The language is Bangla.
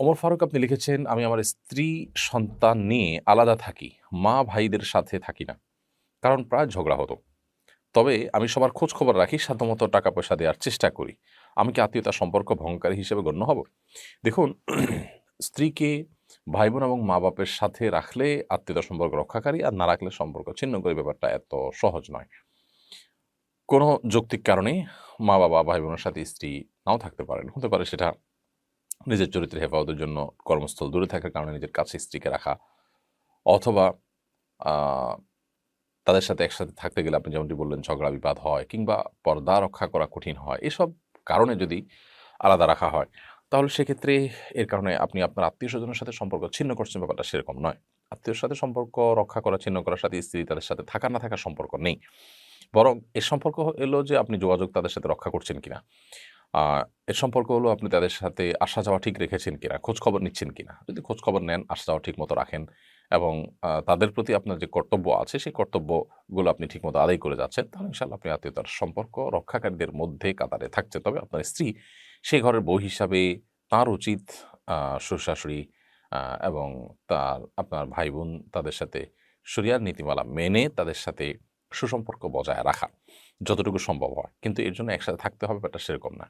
ওমর ফারুক আপনি লিখেছেন, আমি আমার স্ত্রী, সন্তান নিয়ে আলাদা থাকি, মা ভাইদের সাথে থাকি না। কারণ প্রায় ঝগড়া হতো। তবে আমি সবার খোঁজ খবর রাখি, সাধ্যমতো টাকা পয়সা দেওয়ার চেষ্টা করি। আমি কি আত্মীয়তা সম্পর্ক ভঙ্গকারী হিসেবে গণ্য হব? দেখুন, স্ত্রীকে ভাই বোন এবং মা বাপের সাথে রাখলে আত্মীয়তা সম্পর্ক রক্ষাকারী, আর না রাখলে সম্পর্ক ছিন্ন করে ব্যাপারটা এত সহজ নয়। কোনো যৌক্তিক কারণে মা বাবা ভাই বোনের সাথে স্ত্রী নাও থাকতে পারেন। হতে পারে সেটা নিজের চরিত্রের হেফাজতের জন্য কর্মস্থল দূরে থাকার কারণে নিজের কাছে স্ত্রীকে রাখা অথবা তাদের সাথে একসাথে থাকতে গেলে আপনি যেমনটি বললেন, ঝগড়া, বিবাদ হয় কিংবা পর্দা রক্ষা করা কঠিন হয়, এসব কারণে যদি আলাদা রাখা হয়, তাহলে সেক্ষেত্রে এর কারণে আপনি আপনার আত্মীয় স্বজনের সাথে সম্পর্ক ছিন্ন করছেন ব্যাপারটা সেরকম নয়। আত্মীয়র সাথে সম্পর্ক রক্ষা করা, ছিন্ন করার সাথে স্ত্রী তাদের সাথে থাকা না থাকার সম্পর্ক নেই। বরং এর সম্পর্ক এলো যে আপনি যোগাযোগ তাদের সাথে রক্ষা করছেন কিনা। এর সম্পর্ক হলো আপনি তাদের সাথে আসা যাওয়া ঠিক রেখেছেন কিনা খোঁজ খবর নিচ্ছেন কিনা। যদি খোঁজ খবর নেন আসা যাওয়া ঠিক মতো রাখেন এবং তাদের প্রতি আপনার যে কর্তব্য আছে সেই কর্তব্যগুলো আপনি ঠিক মতো আদায় করে যাচ্ছেন তাহলে ইনশাল্লাহ আপনি আত্মীয়তার সম্পর্ক রক্ষাকারীদের মধ্যে কাতারে থাকছে তবে আপনার স্ত্রী সেই ঘরের বউ হিসাবে তার উচিত আহ, শ্বশুর শাশুড়ি এবং তার আপনার ভাই বোন তাদের সাথে শরিয়ার নীতিমালা মেনে তাদের সাথে সুসম্পর্ক বজায় রাখা, যতটুকু সম্ভব হয়। কিন্তু এর জন্য একসাথে থাকতে হবে ব্যাপারটা সেরকম না।